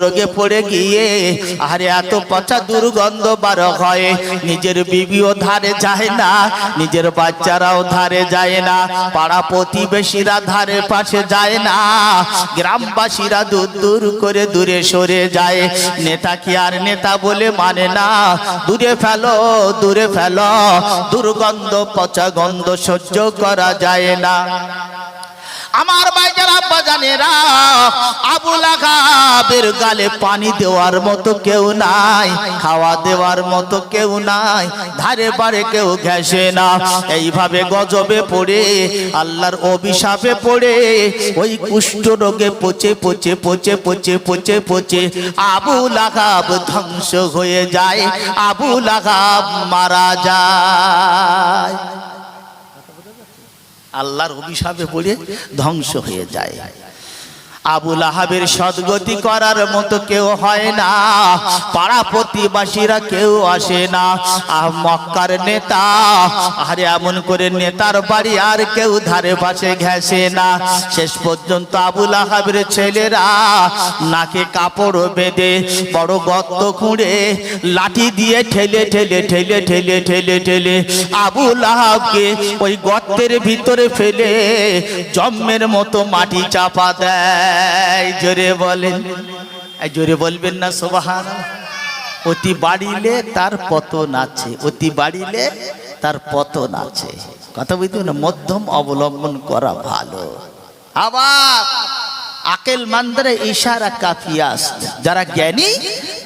রোগে পড়ে গিয়ে, আরে এত পচা দুর্গন্ধ বার হয়। নিজের বিবিও ধারে যায় না, নিজের বাচ্চারাও ধারে যায় না, পাড়া প্রতিবেশীরা ধারে পাশে যায় না। গ্রামবাসীরা দূর দূর করে দূরে সরে যায়। নেতা কি আর নেতা বলে মানে না? দূরে ফেলো দূরে ফেলো, দুর্গন্ধ, পচা গন্ধ সহ্য করা যায় না। আমার বাইজার আব্বা জানেরা আবুল আগাবের গালে পানি দেওয়ার মতো কেউ নাই, খাওয়া দেওয়ার মতো কেউ নাই, ধারে পারে কেউ ঘেসে না। এইভাবে গজবে পড়ে, আল্লাহর অভিশাপে পড়ে, ওই কুষ্ঠ রোগে পচে পচে পচে পচে পচে পচে আবুল আগাব ধ্বংস হয়ে যায় আবুল আগাব মারা যায়। আল্লাহর অভিশাপে পড়ে ধ্বংস হয়ে যায়। আবুল আহাবের সদ্গতি করার মতো কেউ হয় না। পাড়া প্রতিবাসীরা কেউ আসে না। আহ, মক্কার নেতা। আরে, এমন করে নেতার বাড়ি আর কেউ ধারে পাশে ঘেসে না। শেষ পর্যন্ত আবুল আহাবের ছেলেরা নাকে কাপড় বেঁধে বড় গর্ত খুঁড়ে লাঠি দিয়ে ঠেলে ঠেলে ঠেলে ঠেলে ঠেলে ঠেলে আবুল আহাবকে ওই গর্তের ভিতরে ফেলে জম্মের মতো মাটি চাপা দেয়। জোরে বলেন জোরে বলবেন না সোবাহান অতি বাড়িলে তার পতন আছে, অতি বাড়িলে তার পতন আছে। কথা বুঝতে না মধ্যম অবলম্বন করা ভালো। আবার আকেল মান্দারে ইশারা কাফিয়াস যারা জ্ঞানী,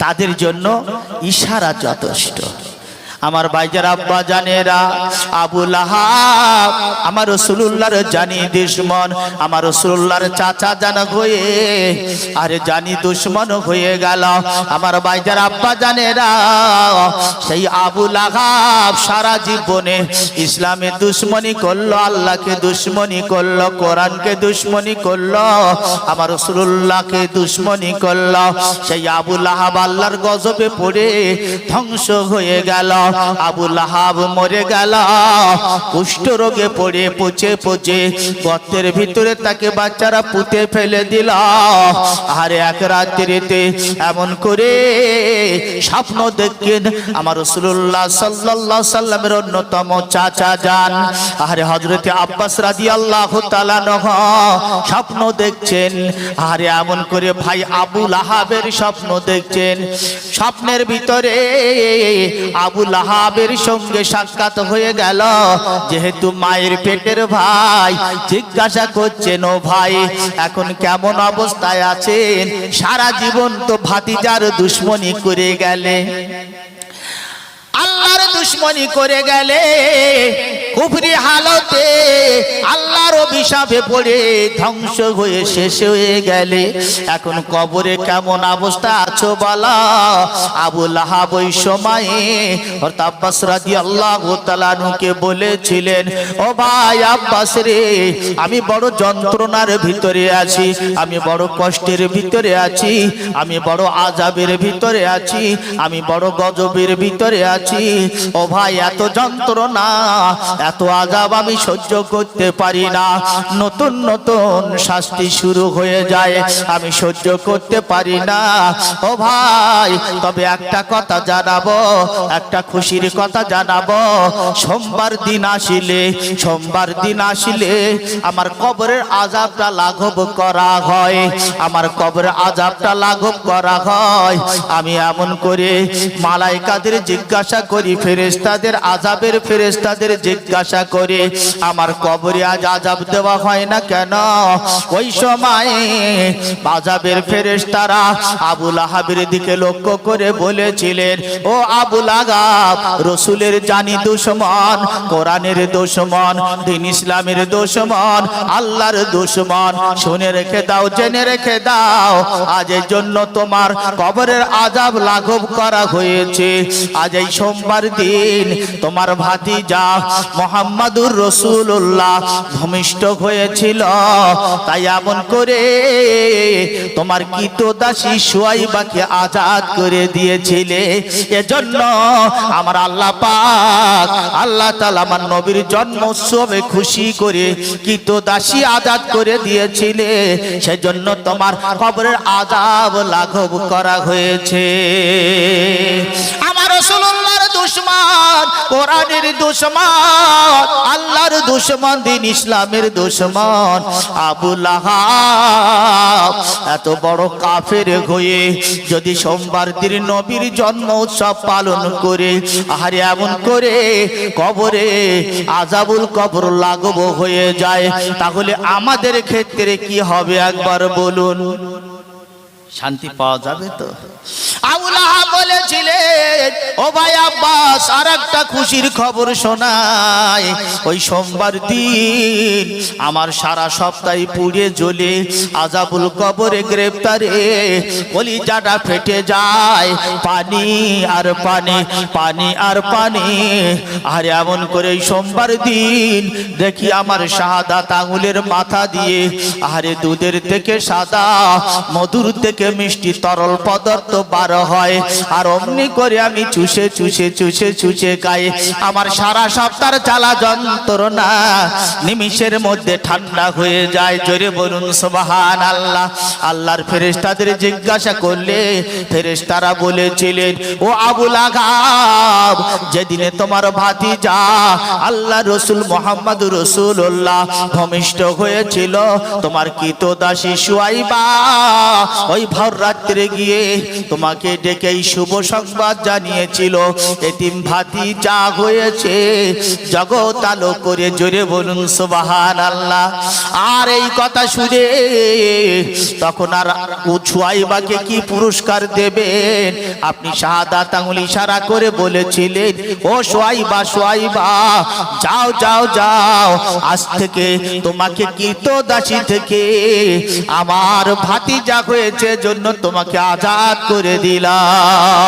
তাদের জন্য ইশারা যথেষ্ট। আমার বাইজার আব্বা জানেরা, আবু লাহাব, আমার রসুল্লাহর জানি দুশ্মন, আমার রসুল্লাহর চাচা জানা হয়ে, আরে জানি দুশ্মন হয়ে গেল। আমার বাইজার আব্বা জানেরা, সেই আবু লাহাব সারা জীবনে ইসলামে দুশ্মনী করল, আল্লাহকে দুশ্মনী করল, কোরআনকে দুশ্মনী করল, আমার রসুল্লাহকে দুশ্মনী করল। সেই আবু লাহাব আল্লাহর গজবে পড়ে ধ্বংস হয়ে গেল। আবু লাহাব মরে গেল। কুষ্ঠ রোগে পড়ে, পচে পচে, গর্তের ভিতরে তাকে বাচ্চারা পুঁতে ফেলে দিল। আর, এক রাত্রিতে এমন করে স্বপ্ন দেখেন আমার রসুল্লাহ সাল্লাহ সাল্লামের অন্যতম চাচা যান আরে হজরতে আব্বাস রাজি আল্লাহ স্বপ্ন দেখছেন। আরে, এমন করে ভাই আবুল আহাবের স্বপ্ন দেখছেন। স্বপ্নের ভিতরে আবুল আহাবের সঙ্গে সাক্ষাৎ হয়ে গেল। যেহেতু মায়ের পেটের ভাই, জিজ্ঞাসা করছেন ও ভাই, এখন কেমন অবস্থায় আছেন? সারা জীবন তো ভাতিজার দুশ্মনী করে গেলে। আল্লাহর দুশ্মনী করে গেলে। কুফরি হালতে আল্লাহর অভিশাপে পড়ে ধ্বংস হয়ে শেষ হয়ে গেলে। এখন কবরে কেমন অবস্থা আছো বলা? আবু লাহাব ওই সময়ে আব্বাস রাদি আল্লাহ তালানুকে বলেছিলেন, ও ভাই আব্বাস রে, আমি বড় যন্ত্রণার ভিতরে আছি, আমি বড় কষ্টের ভিতরে আছি, আমি বড় আজাবের ভিতরে আছি, আমি বড় গজবের ভিতরে আছি। ও ভাই, এত যন্ত্রণা এত আজাব আমি সহ্য করতে পারি না। নতুন নতুন শাস্তি শুরু হয়ে যায়, আমি সহ্য করতে পারি না। ও ভাই, তবে একটা কথা জানাব, একটা খুশির কথা জানাব। সোমবার দিন আসিলে, সোমবার দিন আসিলে আমার কবরের আজাবটা লাঘব করা হয়। আমার কবরের আজাবটা লাঘব করা হয়। আমি এমন করে মালাইকাদের জিজ্ঞাসা করি ফেরেস্তাদের আজাবের ফেরেস্তাদের জিজ্ঞাসা করে, আমার কবরে আজ আজাব দেওয়া হয় না কেন? ওই সময় আজাবের ফেরেস্তারা আবুল আহাবের দিকে লক্ষ্য করে বলেছিলেন, ও আবুল আগাব রসুলের জানি দুশ্মন, কোরআনের দুশ্মন, দিন ইসলামের দুশ্মন, আল্লাহর দুশ্মন। শুনে রেখে দাও, জেনে রেখে দাও, আজ এই জন্য তোমার কবরের আজাব লাঘব করা হয়েছে। আজ এই সোমবার দিন তোমার ভাতিজা মোহাম্মদুর রসুল্লাহ ভূমিষ্ঠ হয়েছিল। তাই এমন করে তোমার কিত দাসী সুয়াইবাকে আজাদ করে দিয়েছিলে। এজন্য আমার আল্লাহ পাক আল্লাহ তালা আমার নবীর জন্মোৎসবে খুশি করে কিত দাসী আজাদ করে দিয়েছিলে। সেজন্য তোমার কবরের আজাব লাঘব করা হয়েছে। আমার রসুল্লাহর দুশ্মন, কোরআনের দুশ্মন, আল্লাহর দুশ্মন, দিন ইসলামের দুশ্মন। আবু লাহাব এত বড় কাফের হয়ে যদি সোমবার দিন নবীর জন্ম উৎসব পালন করে, আহারে এমন করে কবরে আজাবুল কবর লাগব হয়ে যায়, তাহলে আমাদের ক্ষেত্রে কি হবে একবার বলুন? শান্তি পাওয়া যাবে তো? বলেছিলেন, ও ভাই আব্বাস আর একটা খুশির খবর শোনায় ওই সোমবার দিন আমার সারা সপ্তাহে পুড়ে জ্বলে আজাবুল কবরে গ্রেপ্তারে। কলিজাটা ফেটে যায়, পানি আর পানি পানি আর পানি। আর এমন করে সোমবার দিন দেখি আমার শাহাদাত আঙুলের মাথা দিয়ে, আরে দুধের থেকে সাদা, মধুর থেকে মিষ্টি তরল পদার্থ বার হয়। আর অমনি করে আমি চুষে চুষে চুষে চুষে গায়ে আমার সারা সপ্তাহ চালা যন্ত্রণা নিমিষের মধ্যে ঠান্ডা হয়ে যায়। জোরে বলুন সুবহান আল্লাহ আল্লাহর ফেরেশতাদের জিজ্ঞাসা করলে ফেরেশতারা বলেছিলেন, ও আবুল আগাব যেদিনে তোমার ভাতিজা আল্লাহ রসুল মোহাম্মদ রসুল্লাহ ভূমিষ্ঠ হয়েছিল, তোমার কিত দাসী সুয়াইবা ওই ভর রাত্রে গিয়ে তোমাকে ডেকে শুভ সংবাদ জানিয়েছিল। এতিম ভাতি যা হয়েছে, জগৎ আলো করে জোরে বলুন সুবাহান আল্লাহ আর এই কথা শুনে তখন আর ছুয়াইবাকে কি পুরস্কার দেবেন? আপনি শাহাদাত আঙুল ইশারা করে বলেছিলেন, ও সোয়াইবা সোয়াইবা, যাও যাও যাও, আজ থেকে তোমাকে কীত দাসী থেকে আমার ভাতিজা হয়েছে জন্য তোমাকে আজাদ করে দিলাম।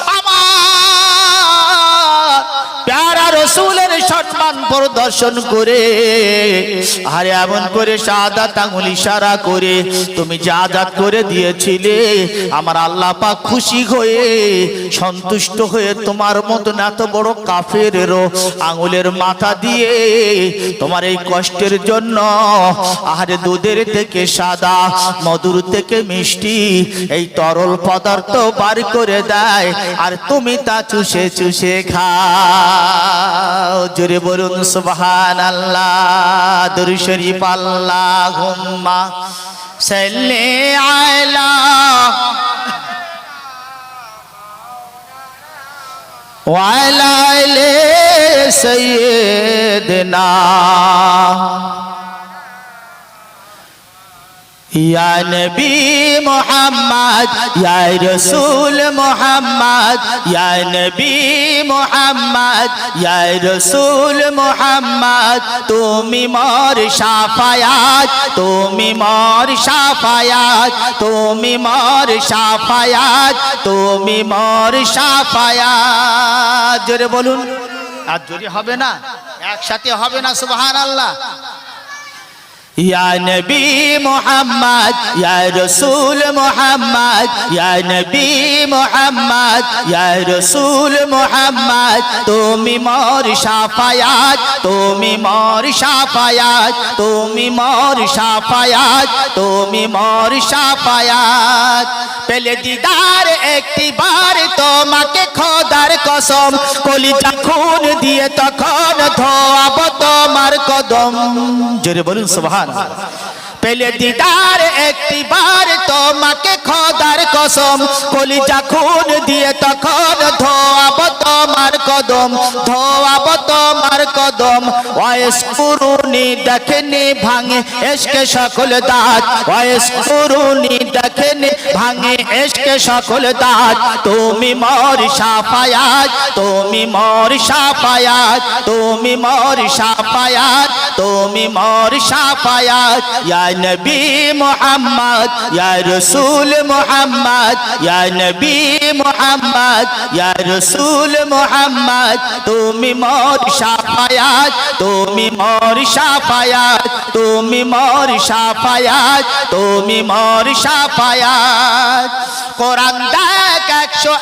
সম্মান প্রদর্শন করে। আর এমন করে সাদাত আঙুল ইশারা করে তুমি যা আজাদ করে দিয়েছিলে, আমার আল্লাহ পাক খুশি হয়ে, সন্তুষ্ট হয়ে তোমার মতন এত বড় কাফেরেরও আঙুলের মাথা দিয়ে তোমার এই কষ্টের জন্য আহারে দুধের থেকে সাদা, মধুর থেকে মিষ্টি এই তরল পদার্থ বার করে দেয়। আর তুমি তা চুষে চুষে খাও। জোরে বলুন সুবহান আল্লাহ দুরু শরীফ আল্লাহ হুম্মা সাল্লি আলা ওয়ালা আলা یا نبی মোহাম্মদ یا রসুল মোহাম্মদ یا نبی محمد یا রসুল محمد তুমি মর সাফায়াত, তুমি মোর সাফায়াত, তুমি মোর সাফায়াত, তুমি মোর সাফায়াত। জোরে বলুন। আর জোরে হবে না, একসাথে হবে না, সুবহানাল্লাহ। يا نبي محمد يا رسول محمد يا نبي محمد يا رسول محمد তুমি মোর শাফায়াত তুমি মোর শাফায়াত তুমি মোর শাফায়াত তুমি মোর শাফায়াত পেলে দিদার একটি বার তোমাকে খোদার কসম, কলিজা খুন দিয়ে তখন ধর কদম। জোরে বলুন সুবহান পেলে দিদার একটি বার তোমাকে খোদার কসম, কলিজা খুন দিয়ে তখন ধোয়াব তোমার কদম, ধোয়াব তোমার কদম। ওয়েস পুরুনি দেখেনি ভাঙে, এসকে সকল দাঁত। ওয়েস পুরুনি দেখেনি ভাঙে, এসকে সকল দাঁত। তুমি মর সাফায়াত, তুমি মর সাফায়াত, তুমি মর সাফায়াত, তুমি মোর সাফায়াত। ইয়া নবী মোহাম্মদ, ইয়া রসুল মোহাম্মদ, ইয়া নবী মোহাম্মদ, ইয়া রসুল মোহাম্মদ, তুমি সাফায়াত তুমি সাফায়াত তুমি সাফায়াত তুমি সাফায়াত। কোরআন দেখ একশো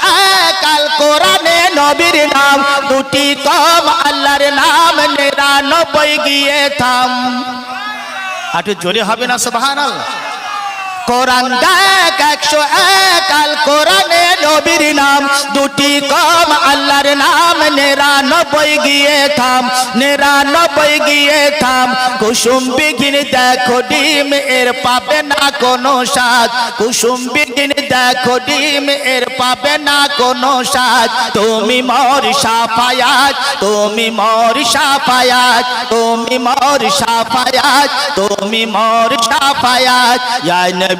কোরআনে নবীর নাম, দুটি কম আল্লাহর নাম, নিরানব্বই গিয়ে থাম। একটু জোরে হবে না সুবহান কোরআন দেখ, একশো এক আল কোরআনে নবীর নাম। দুটি কম আল্লাহর নাম, নিরানব্বই গিয়ে থাম, নিরানব্বই গিয়ে থাম। কুসুম বিঘিন দেখো ডিম, এর পাবে না কোনো স্বাদ। কুসুম বিঘিন দেখো ডিম, এর পাবে না কোনো স্বাদ। তুমি মোর সাফায়াত, তুমি মোর সাফায়াত, তুমি মোর সাফায়াত, তুমি মোর সাফায়াত।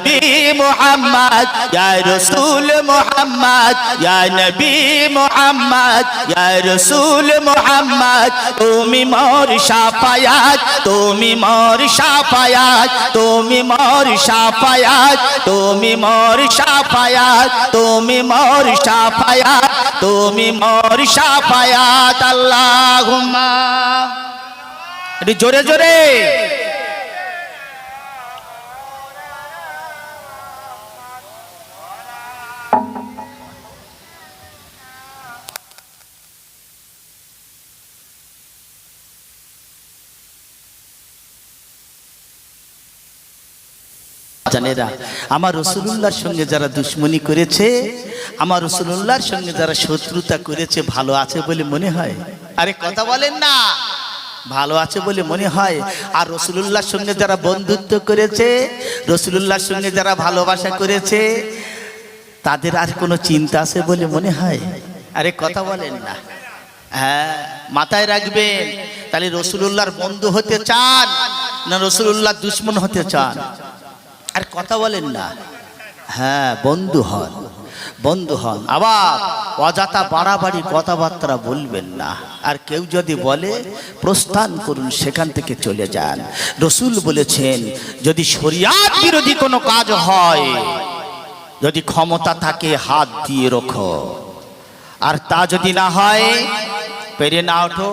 নবী মুহাম্মদ, ইয়া রাসূল মুহাম্মদ, ইয়া নবী মুহাম্মদ, ইয়া রাসূল মুহাম্মদ, তুমি মোর সাফায়াত, তুমি মোর সাফায়াত, তুমি মোর সাফায়াত, তুমি মোর সাফায়াত, তুমি মোর সাফায়াত, তুমি মোর সাফায়াত, আল্লাহুম্মা। জোরে জোরে। জানেরা। আমার রসুল্লাহর সঙ্গে যারা দুশ্মনী করেছে, আমার রসুল্লাহর সঙ্গে যারা শত্রুতা করেছে, ভালো আছে বলে মনে হয়? আরে কথা বলেন না। ভালো আছে বলে মনে হয়? আর রসুলুল্লাহর সঙ্গে যারা বন্ধুত্ব করেছে, রসুলুল্লাহর সঙ্গে যারা ভালোবাসা করেছে, তাদের আর কোনো চিন্তা আছে বলে মনে হয়? আরে কথা বলেন না। হ্যাঁ মাথায় রাখবেন। তাহলে রসুলুল্লাহর বন্ধু হতে চান না রসুলুল্লাহ দুশ্মন হতে চান? আর কথা বলেন না। হ্যাঁ বন্ধু হন বন্ধু হন। আবার অযথা বাড়াবাড়ি কথাবার্তা বলবেন না। আর কেউ যদি বলে, প্রস্থান করুন, সেখান থেকে চলে যান। রসুল বলেছেন, যদি শরিয়াত বিরোধী কোনো কাজ হয়, যদি ক্ষমতা থাকে, হাত দিয়ে রোখো। আর তা যদি না হয়, পেরে না ওঠো,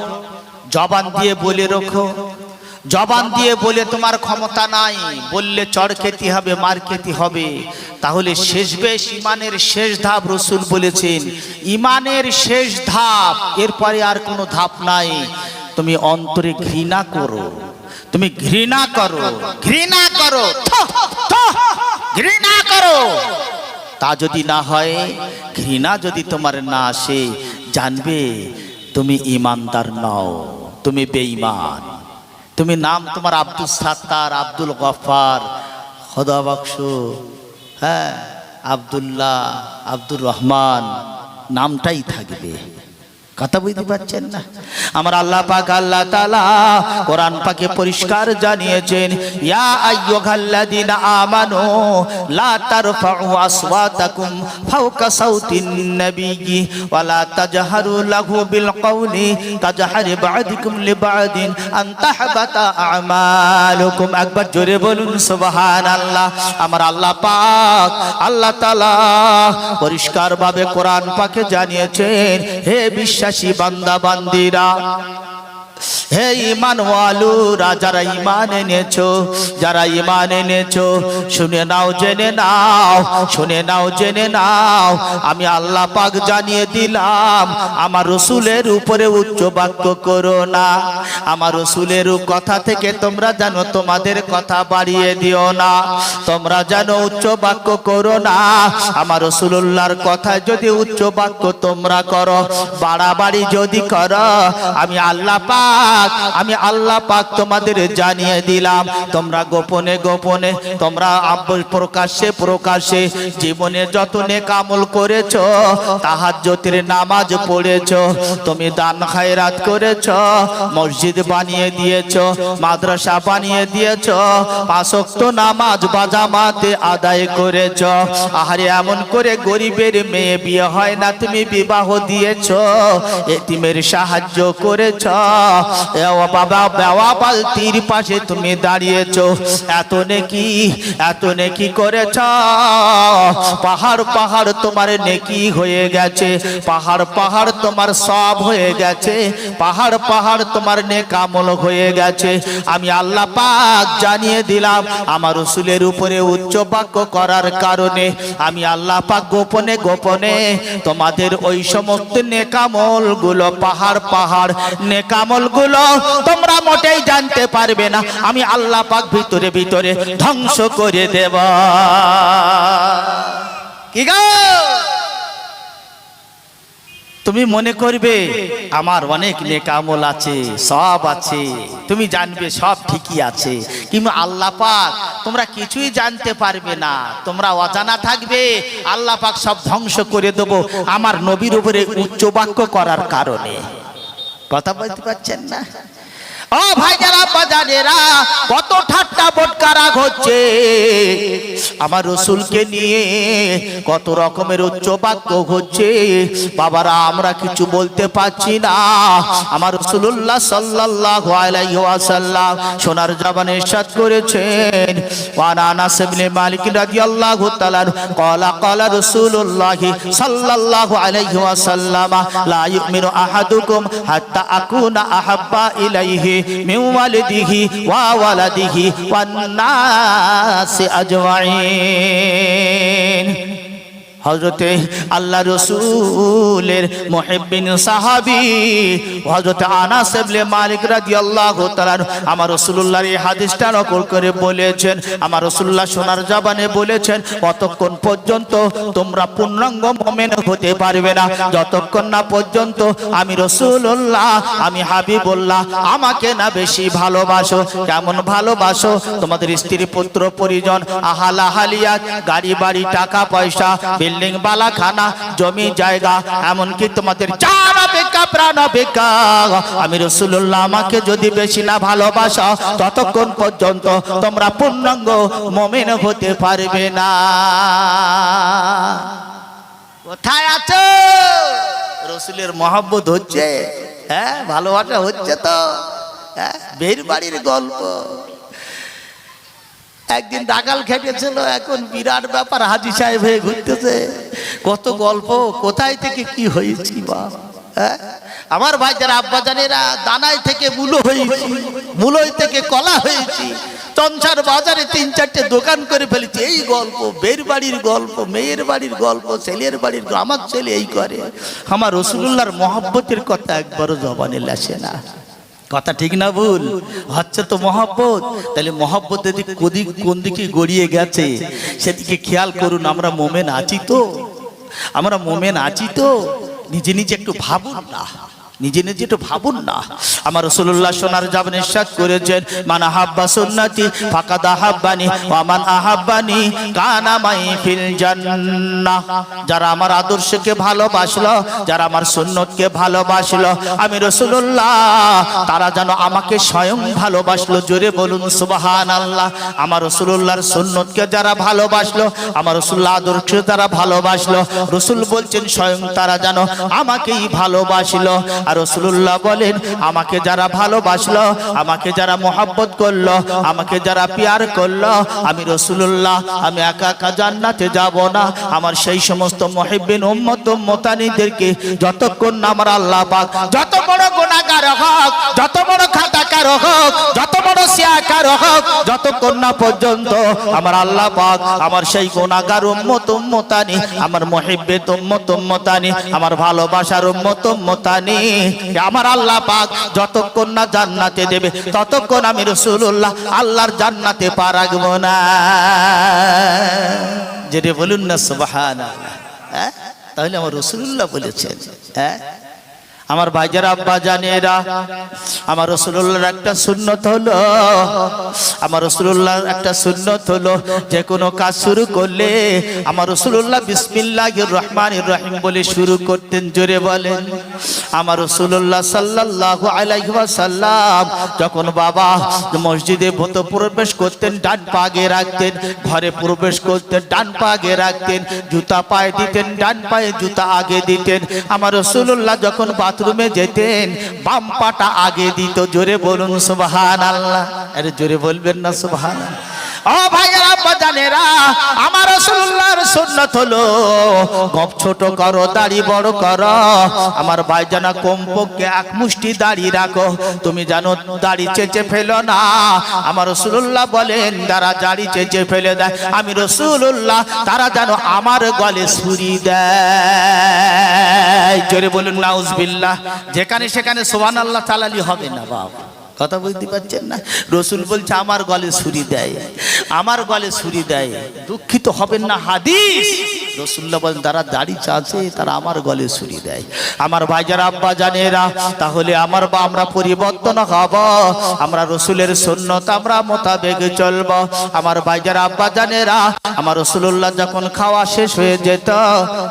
জবান দিয়ে বলে রোখো। জবান দিয়ে বলে, তোমার ক্ষমতা নাই। বললে চড় খেতে হবে, মার খেতে হবে। তাহলে শেষ বেশ, ইমানের শেষ ধাপ রসুল বলেছেন। ইমানের শেষ ধাপ, এরপরে আর কোনো ধাপ নাই। তুমি অন্তরে ঘৃণা করো। তুমি ঘৃণা করো। ঘৃণা করো। ঘৃণা করো। তা যদি না হয়, ঘৃণা যদি তোমার না আসে, জানবে তুমি ইমানদার নও, তুমি বেঈমান। তুমি নাম তোমার আব্দুল সাত্তার, আব্দুল গফার। খোদা বাক্স হ্যাঁ আবদুল্লাহ, আব্দুর রহমান, নামটাই থাকবে। কথা বুঝতে পারছেন না? আমার আল্লাহ পাক, আল্লাহ তাআলা কোরআন পাকে পরিষ্কার জানিয়েছেন, ইয়া আইয়ুহাল্লাযিনা আমানু লা তারফাউ আসওয়াতাকুম ফাওকা সাউতিন নাবিয়্যি ওয়া লা তাজহারু লাহু বিল কওলি কাজহারি বা'দিকুম লিবা'দিন আন তাহবাতা আমালুকুম। একবার জোরে বলুন, সুবহানাল্লাহ। আমার আল্লাহ পাক, আল্লাহ তাআলা পরিষ্কার ভাবে কোরআন পাকে জানিয়েছেন, হে বিশ্বাসী বান্দা বান্দিরা। হে ইমান ওয়ালুরা যারা ইমান এনেছো, যারা ইমান এনেছো, শুনে নাও, জেনে নাও, শুনে নাও, জেনে নাও, আমি আল্লাহ পাক জানিয়ে দিলাম, আমার রসুলের উপরে উচ্চ বাক্য করো না, আমার রসুলের কথা থেকে তোমরা জানো তোমাদের কথা বাড়িয়ে দিও না, তোমরা জানো উচ্চ বাক্য করো না, আমার রসুল্লাহর কথা যদি উচ্চ বাক্য তোমরা করো, বাড়াবাড়ি যদি করো, আমি আল্লাহ পাক আমি আল্লাহ পাক তোমাদের জানিয়ে দিলাম, তোমরা গোপনে গোপনে, তোমরা প্রকাশ্যে প্রকাশ্যে জীবনে যত নেকামল করেছ তাহাজ্জতের নামাজ পড়েছো, তুমি দান খায়রাত করেছ, মসজিদ বানিয়ে দিয়েছ, মাদ্রাসা বানিয়ে দিয়েছ পাঁচক্ত নামাজ বাজামাতে আদায় করেছ। আহারে, এমন করে গরিবের মেয়ে বিয়ে হয় না, তুমি বিবাহ দিয়েছ, এতিমের সাহায্য করেছ। ও বাবা, বেওয়া বালতির পাশে তুমি দাঁড়িয়েছো। এত নেকি এত নেকি করেছ। পাহাড় পাহাড় তোমার নেকি হয়ে গেছে। পাহাড় পাহাড় তোমার সব হয়ে গেছে। পাহাড় পাহাড় তোমার নেকামল হয়ে গেছে। আমি আল্লাহ পাক জানিয়ে দিলাম, আমার রসুলের উপরে উচ্চ বাক্য করার কারণে। আমি আল্লাহ পাক গোপনে গোপনে তোমাদের ওই সমস্ত নেকামলগুলো পাহাড় পাহাড় নেকামল গুলো তোমরা মোটেই জানতে পারবে না। আমি আল্লাহ পাক ভিতরে ভিতরে ধ্বংস করে দেব। কি গো? তুমি মনে করবে, আমার অনেক নেকামল আছে, সব আছে। তুমি জানবে সব ঠিকই আছে। কিন্তু আল্লাহ পাক, তোমরা কিছুই জানতে পারবে না। তোমরা অজানা থাকবে, আল্লাহ পাক সব ধ্বংস করে দেব। আমার নবীর উপরে উচ্চ বাক্য করার কারণে। কথা বলতে পারছেন না? ও ভাই বাজারেরা কত ঠাট্টা হচ্ছে। আমার রসুলকে নিয়ে কত রকমের উচ্চ বাক্য হচ্ছে বাবারা, আমরা কিছু বলতে পারছি না। আমার রসুল্লাহ সাল্লাল্লাহু আলাইহি ওয়াসাল্লাম সোনার জবানে ইরশাদ করেছেন। আহাদুকুম হাত্তা আকুনা আহাব্বা ইলাইহি। মিন ওয়ালিদিহি ওয়া ওয়ালাদিহি ওয়ান নাসি আজমাইন হজরতে আল্লাহ রসুলের মোহেবিন সাহাবি হজরতে আনাস ইবনে মালিক রাদিয়াল্লাহু তাআলা আমার রাসূলুল্লাহর এই হাদিসটা নকল করে বলেছেন, আমার রাসূলুল্লাহ সোনার জবানে বলেছেন কতক্ষণ পর্যন্ত তোমরা পূর্ণাঙ্গ মুমিন হতে পারবে না, যতক্ষণ না পর্যন্ত আমি রসুল্লাহ আমি হাবিবুল্লাহ, আমাকে না বেশি ভালোবাসো। কেমন ভালোবাসো? তোমাদের স্ত্রী, পুত্র, পরিজন আহাল আহালিয়াত গাড়ি বাড়ি টাকা পয়সা বিল্ডিং বালাখানা, জমি জায়গা, এমনকি তোমাদের চার অপেক্ষা প্রাণ অপেক্ষা আমি রসুল্লাহ আমাকে যদি বেশি না ভালোবাসা, ততক্ষণ পর্যন্ত তোমরা পূর্ণাঙ্গ মমিন হতে পারবে না। কোথায় আছো? রসুলের মহব্বত হচ্ছে হ্যাঁ ভালোবাসা হচ্ছে তো হ্যাঁ বের বাড়ির গল্প। একদিন ডাকাল খেটেছিল, এখন বিরাট ব্যাপার, হাজি সাহেব হয়ে ঘুরতেছে কত গল্প, কোথায় থেকে কি হয়েছি বা হ্যাঁ? আমার ভাই যারা আব্বাজানেরা দানায় থেকে মূলো হয়েছি মূলই থেকে কলা হয়েছি চঞ্চার বাজারে তিন চারটে দোকান করে ফেলেছি, এই গল্প, বের বাড়ির গল্প, মেয়ের বাড়ির গল্প, ছেলের বাড়ির। আমার ছেলে এই করে আমার রসুল্লাহর মহব্বতের কথা একবারও জবানে লেসে না কথা ঠিক না ভুল? হচ্ছে তো মহব্বত। তাহলে মহব্বত যদি কোদিক কোন দিকে গড়িয়ে গেছে, সেদিকে খেয়াল করুন, আমরা মোমেন আছি তো। আমরা মোমেন আছি তো। নিজে নিজে একটু ভাবুন না। নিজে নিজে একটু ভাবুন না। আমার রসুল্লাহ সোনার যাবেন ইরশাদ করেছেন, মান আহাব্বা সুন্নতি, ফাকাদ আহাব্বানি, ওয়া মান আহাব্বানি কানা মাই ফিল জান্নাহ। যারা আমার আদর্শকে ভালোবাসলো, যারা আমার সুন্নতকে ভালোবাসলো, আমি রসুল্লাহ তারা যেন আমাকে স্বয়ং ভালোবাসলো। জোরে বলুন সুবাহান আল্লাহ আমার রসুল্লাহর সুন্নতকে যারা ভালোবাসলো, আমার রসুল্লাহ আদর্শ যারা ভালোবাসলো, রসুল বলছেন, স্বয়ং তারা যেন আমাকেই ভালোবাসলো। আর রসুল্লাহ বলেন, আমাকে যারা ভালোবাসলো, আমাকে যারা মোহাব্বত করল, আমাকে যারা পিয়ার করল, আমি রসুল্লাহ আমি একা একা জান্নাতে যাব না। আমার সেই সমস্ত মহিবিন উম্মত মোতানিদেরকে যতক্ষণ না আমার আল্লাহ পাক, যত বড় গুণাগার হোক, যত বড় খাতাকার হোক, যত বড় সিয়াকার হোক যতক্ষণ না পর্যন্ত আমার আল্লাহ পাক আমার সেই গুণাগার উম্মত উম্মতানি, আমার মহিব্বে উম্মত উম্মতানি, আমার ভালোবাসার উম্মত উম্মতানি। আমার আল্লাহ পাক যতক্ষণ না জান্নাতে দেবে, ততক্ষণ আমি রসুল্লাহ আল্লাহর জান্নাতে পা না। যেটা বলুন না সুবাহান হ্যাঁ? তাহলে আমার রসুল্লাহ বলেছেন হ্যাঁ? আমার ভাইজার আব্বা জানেরা, আমার রসুল্লাহর একটা সুন্নত হলো, আমার রসুল্লাহর একটা সুন্নত হলো, যে কোনো কাজ শুরু করলে আমার রসুল্লাহ বিসমিল্লাহ রহমান রহিম বলে শুরু করতেন, জোরে বলেন। আমার রসুল্লাহ সাল্লাহ আলাইসাল্লাম যখন বাবা মসজিদে ভূত প্রবেশ করতেন, ডান পা আগে রাখতেন, ঘরে প্রবেশ করতেন, ডান পাগে রাখতেন, জুতা পায়ে দিতেন, ডান পায়ে জুতা আগে দিতেন। আমার রসুল্লাহ যখন বাথরুম বাথরুমে যেতেন, বাম পাটা আগে দিত, জোরে বলুন সুবহান আল্লাহ আরে জোরে বলবেন না সুবহান ও ভাইয়েরা বাজানেরা আমার হলো, গপ ছোট করো, দাড়ি বড় আমার কমপক্ষে এক মুষ্টি দাড়ি রাখো। তুমি জানো দাড়ি চেঁচে ফেলো না। আমার রসুল্লাহ বলেন, যারা দাড়ি চেঁচে ফেলে দেয়, আমি রসুল্লাহ তারা যেন আমার গলে ছুরি দেয়। জোরে বলুন, নাউজবিল্লাহ। যেখানে সেখানে সোহান আল্লাহ তালালি হবে না বাবা কথা বুঝতে পারছেন না? রসুল বলছে, আমার গলে ছুরি দেয়, আমার গলে ছুরি দেয়, দুঃখিত হবেন না, হাদিস। রসুল্লাহ বলেন তারা দাড়ি চাচ্ছে তারা আমার গলে ছুরি দেয়। আমার ভাইজার আব্বা জানেরা, তাহলে আমার বা আমরা পরিবর্তন হব। আমরা রসুলের সুন্নত, আমরা মোতাবেক চলব। আমার ভাইজার আব্বা জানেরা, আমার রসুল্লাহ যখন খাওয়া শেষ হয়ে যেত,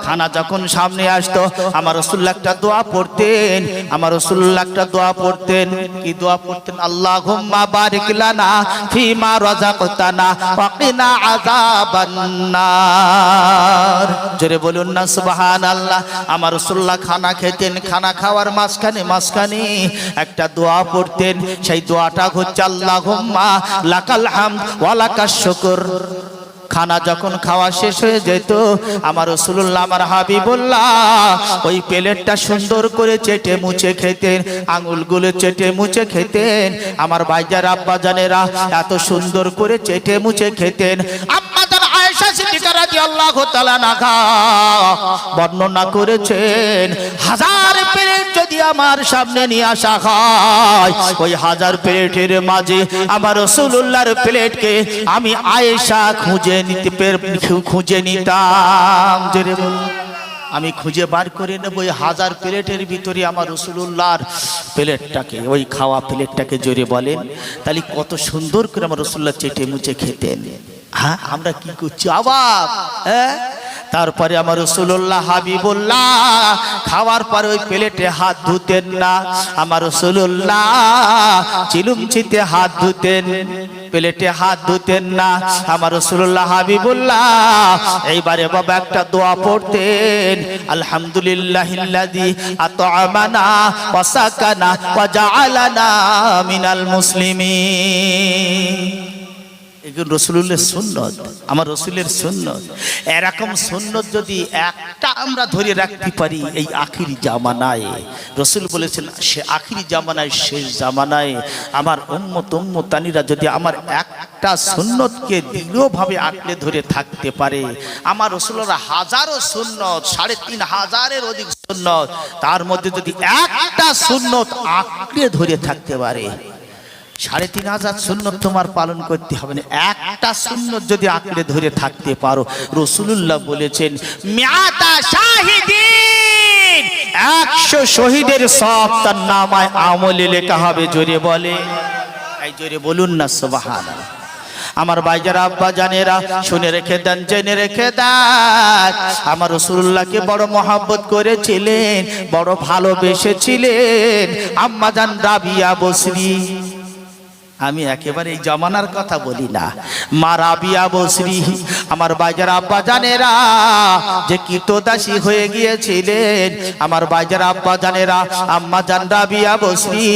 খানা যখন সামনে আসতো, আমার রসুল্লাহ একটা দোয়া পড়তেন, আমার রসুল্লাহ একটা দোয়া পড়তেন। কি দোয়া পড়তেন আল্লাহুম্মা বারিক লানা ফিমা রাযাকতানা ওয়াকিনা আযাবান নার জোরে বলুন না, সুবহানাল্লাহ। আমার রাসূলুল্লাহ খানা খেতেন, খানা খাওয়ার মাঝখানে মাঝখানে একটা দোয়া পড়তেন, সেই দোয়াটা হচ্ছে, আল্লাহুম্মা লাকাল হামদ ওয়া লাকাশ শুকর। খানা যখন খাওয়া শেষ হয়ে যেত, আমার রসুল্লাহ আমার হাবিবুল্লাহ ওই প্লেটটা সুন্দর করে চেটে মুছে খেতেন, আঙুলগুলো চেটে মুছে খেতেন। আমার ভাইজার আব্বা জানেরা এত সুন্দর করে চেটে মুছে খেতেন। আয়েশা বর্ণনা করেছেন, হাজার প্লেট যদি আমার সামনে নিয়ে আসা হয়, ওই হাজার প্লেটের মাঝে আমার রসুল্লাহর প্লেটকে আমি আয়েশা খুঁজে নিতে খুঁজে নিতাম। আমি খুঁজে বার করে নেব ওই হাজার প্লেটের ভিতরে আমার রসুল্লাহর প্লেটটাকে, ওই খাওয়া প্লেটটাকে জোরে বলেন। তাহলে কত সুন্দর করে আমার রসুল্লাহ চেটে মুচে খেতেন। হ্যাঁ আমরা কি করছি? আবার হ্যাঁ? তারপরে আমার রসুল্লাহ হাবিবুল্লাহ, খাওয়ার পরে ওই প্লেটে হাত ধুতেন না। আমার রসুল্লাহ চিলুম চিতে হাত ধুতেন, প্লেটে হাত ধুতেন না। আমার রসুল্লাহ হাবিবুল্লাহ, এইবারে বাবা একটা দোয়া পড়তেন আলহামদুলিল্লাহ আতআমানা ওয়া সাকানা ওয়া জাআলানা মিনাল মুসলিমিন। এগুলো রসুলের সুন্নত, আমার রসুলের সুন্নত। এরকম সুন্নত যদি একটা আমরা ধরে রাখতে পারি এই আখিরি জামানায়, রসুল বলেছেন, সে আখিরি জামানায়, শেষ জামানায় আমার উম্মত উম্মতানিরা যদি আমার একটা সুন্নতকে দৃঢ়ভাবে আঁকড়ে ধরে থাকতে পারে, আমার রসুলরা হাজারো সুন্নত, সাড়ে তিন হাজারের অধিক সুন্নত, তার মধ্যে যদি একটা সুন্নত আঁকড়ে ধরে থাকতে পারে সাড়ে তিন হাজার সুন্নত তোমার পালন করতে হবে না। একটা সুন্নত যদি আঁকড়ে ধরে থাকতে পারো রসুল্লাহ বলেছেন একশো শহীদের সব তার নামায় আমলে লেখা হবে, জোরে বলে। এই জোরে বলুন না সুবাহান আমার বাইজার আব্বা জানেরা, শুনে রেখে দেন, জেনে রেখে দেন। আমার রসুল্লাহকে বড় মহাব্বত করেছিলেন, বড় ভালোবেসেছিলেন। আম্মা জান রাবিয়া বসরি। আমি একেবারে এই জমানার কথা বলি না। মা রাবিয়া বসরি আমার বাজার আব্বা জানেরা, যে কীতদাসী হয়ে গিয়েছিলেন, আমার বাজার আব্বা জানেরা, আম্মা জান রাবিয়া বসরি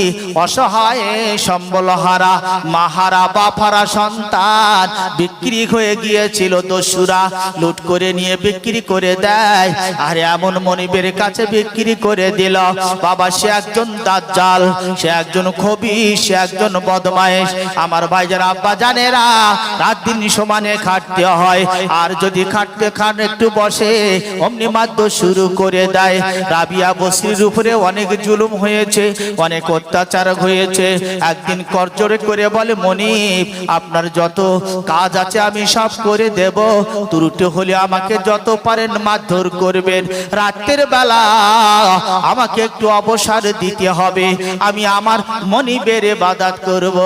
অসহায় সম্বলহারা, মাহারা বাফারা সন্তান বিক্রি হয়ে গিয়েছিল দস্যুরা, লুট করে নিয়ে বিক্রি করে দেয়, আর এমন মনিবের কাছে বিক্রি করে দিল। বাবা সে একজন দাজ্জাল, সে একজন খবি সে একজন বদমায়েশ আমার ভাইজার আব্বা জানেরা, রাত দিন সমানে খাটতে হয়। আর যদি খাটতে খান, একটু বসে, অমনি মাদ্য শুরু করে দেয়। রাবিয়া বসরির উপরে অনেক জুলুম হয়েছে, অনেক অত্যাচার হয়েছে। একদিন করজোরে করে বলে, মনিব, আপনার যত কাজ আছে আমি সব করে দেব। ত্রুটি হলে আমাকে যত পারেন মারধর করবেন। রাতের বেলা আমাকে একটু অবসর দিতে হবে। আমি আমার মনিবের বাদাত করব।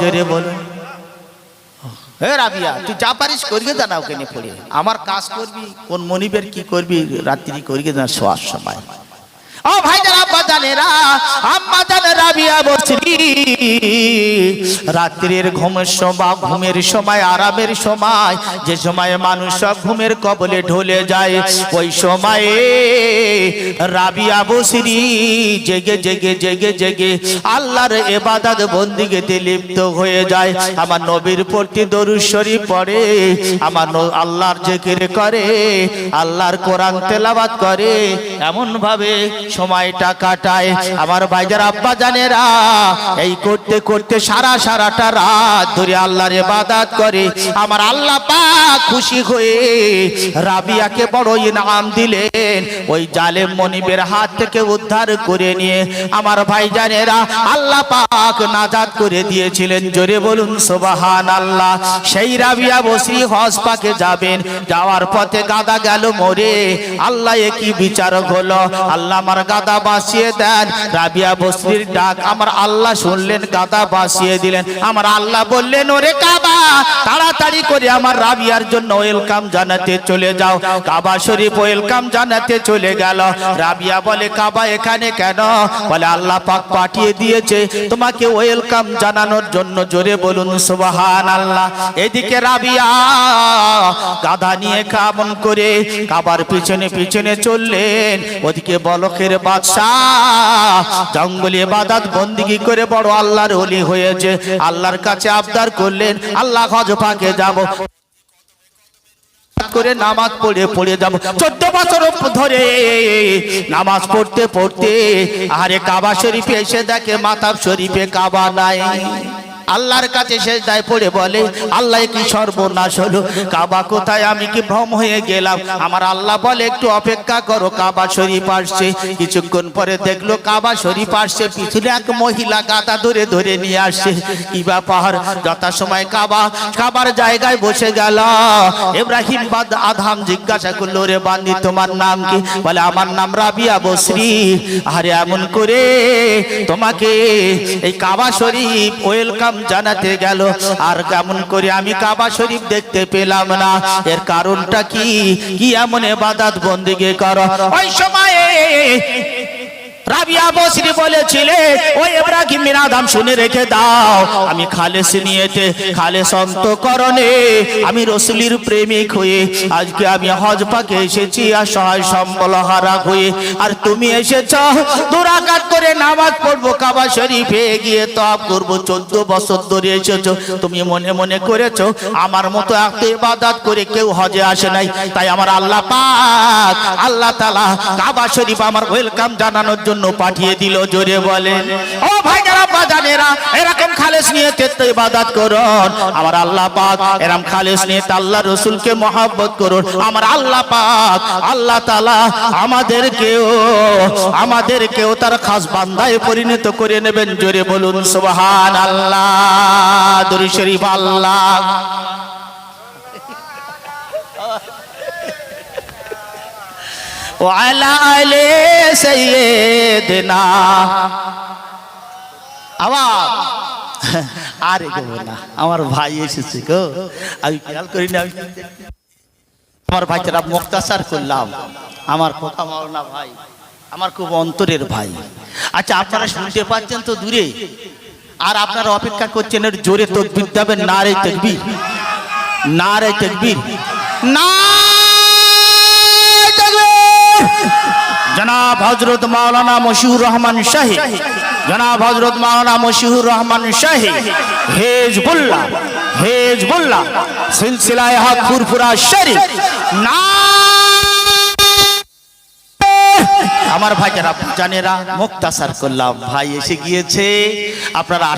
জোরে বল। হে রাবিয়া, তুই যা পারিস করিয়ে জানা ওকে নিয়ে পড়ে। আমার কাজ করবি, কোন মনিবের কি করবি, রাত্রি করিয়ে জানা শোয়ার সময়। ও ভাই যারা জানেরা আম্মা জানে রাবিয়া বসরি। রাত্রির ঘুমের সময় ঘুমের সময়, আরামের সময়, যে সময় মানুষ ঘুমের কবলে ঢলে যায়, ওই সময়ে রাবিয়া বসরি জেগে জেগে জেগে জেগে আল্লাহর লিপ্ত হয়ে যায়। আমার নবীর প্রতি দরুদ শরীফ পড়ে, আমার আল্লাহর জিকির করে, আল্লাহর কোরআন তেলাবাত করে। এমন ভাবে সময়টা কাটায় আমার ভাইজার আব্বা জানেরা, এই করতে করতে সারা সারাটা রাত ধরে আল্লাহর ইবাদত করে। আমার আল্লাহ পাক খুশি হয়ে রাবিয়াকে বড় ইনাম দিলেন, ওই জালেম মনিবের হাত থেকে উদ্ধার করে নিয়ে। আমার ভাইজানেরা আল্লাহ পাক নাজাত করে দিয়েছিলেন। জোরে বলুন সুবাহান আল্লাহ সেই রাবিয়া বসি হজ পাকে যাবেন, যাওয়ার পথে গাদা গেল মরে। আল্লাহ কি বিচারক হলো? আল্লাহ আমার গাদা বাসিয়ে দেন। রাবিয়া বসরির ডাক আমার আল্লাহ শুনলেন, গাদা বাসিয়ে দিলেন। আমার আল্লাহ বললেন, ওরে কাবা, তাড়াতাড়ি করে আমার রাবিয়ার জন্য ওয়েলকাম জানাতে চলে যাও। কাবা শরীফ ওয়েলকাম জানাতে চলে গেল। রাবিয়া বলে, কাবা, এখানে কেন? বলে, আল্লাহ পাক পাঠিয়ে দিয়েছে। তোমাকে ওয়েলকাম জানানোর জন্য জোরে বলুন সুবহান আল্লাহ এদিকে রাবিয়া গাধা নিয়ে কেমন করে কাবার পিছনে পিছনে চললেন। ওদিকে বলকের বাদশাহ জঙ্গলে বাদাত বন্দিগি করে বড় আল্লাহর ওলি হয়েছে। আল্লাহর কাছে আবদার করলেন, আল্লাহ হজ পাকে যাব। করে নামাজ পড়ে পড়ে যাব। চোদ্দ বছর ধরে নামাজ পড়তে পড়তে, আরে কাবা শরীফে এসে দেখে মাতাব শরীফে কাবা নাই। আল্লাহর কাছে শেষ দায় পড়ে বলে, আল্লাহ কি সর্বনাশ হলো? কাবা কোথায়? আমি কি ভ্রম হয়ে গেলাম? আমার আল্লাহ বলে, একটু অপেক্ষা করো, কাবা শরীফ আসছে। কিছুক্ষণ পরে দেখল, কাবা শরীফ আসছে, পিছনে এক মহিলা গাদা ধরে ধরে নিয়ে আসছে। কি ব্যাপার? যথা সময় কাবা, কাবার জায়গায় বসে গেল। ইব্রাহিম বাদ আধাম জিজ্ঞাসা করল রে বান্দি, তোমার নাম কি? বলে, আমার নাম রাবিয়া বসরি। আরে, এমন করে তোমাকে এই কাবা শরীফ ওয়েলকাম জানাতে গেল, আর কেমন করে আমি কাবা শরীফ দেখতে পেলাম না। এর কারণটা কি? কি এমন এবাদাত বন্দিগে করো? ওই সময়ে আমি রসুলির প্রেমিক হয়ে, আজকে আমি হজ পাকে এসেছি আর সহায় সম্বল হারা হয়ে। আর তুমি এসেছ করে নামাজ পড়ব, কাবা শরীফে গিয়ে তপ করব, চোদ্দ বছর ধরে এসেছ। তুমি মনে মনে করেছ, আমার মতো এত ইবাদত করে কেউ হজে আসে নাই। তাই আমার আল্লাহ পাক, আল্লাহ তালা কাবা শরীফ আমার ওয়েলকাম জানানোর জন্য পাঠিয়ে দিল, জোরে বলেন ও ভাই যারা বাজানেরা এরকম খালেস নিয়ে তেত্ত ইবাদত করুন। আমার আল্লাহ পাক এরকম খালেস নিয়ে আল্লাহ রসুলকে মহাব্বত করুন। আমার আল্লাহ পাক, আল্লাহ তালা আমাদেরকেও আমাদেরকেও তার খাস বান্দায় পরিণত করে নেবেন। জোরে বলুন সুবহান আল্লাহ দরুদ শরীফ আল্লাহ। وعلى آل سيدنا আবার আরে গো না আমার ভাই এসেছে গো আমি খেয়াল করি না আমি আমার ভাইটারা মুক্তাসার করলাম আমার কথা মাওলানা ভাই আমার খুব অন্তরের ভাই আচ্ছা আপনারা শুনতে পাচ্ছেন তো দূরে আর আপনারা অপেক্ষা করছেন এর জোরে তকবির দেবেন না রে তকবির না রে তকবির না জনাব হজরত মাওলানা মশিউর রহমান শাহী, জনাব হজরত মাওলানা মশিউর রহমান শাহী, হেজবুল্লাহ হেজবুল্লাহ, সিলসিলায় হক ফুরফুরা শরীফ না আমার ভাইজারা জানেরা, মুক্তাসার করলাম। ভাই এসে গিয়েছে। আপনারা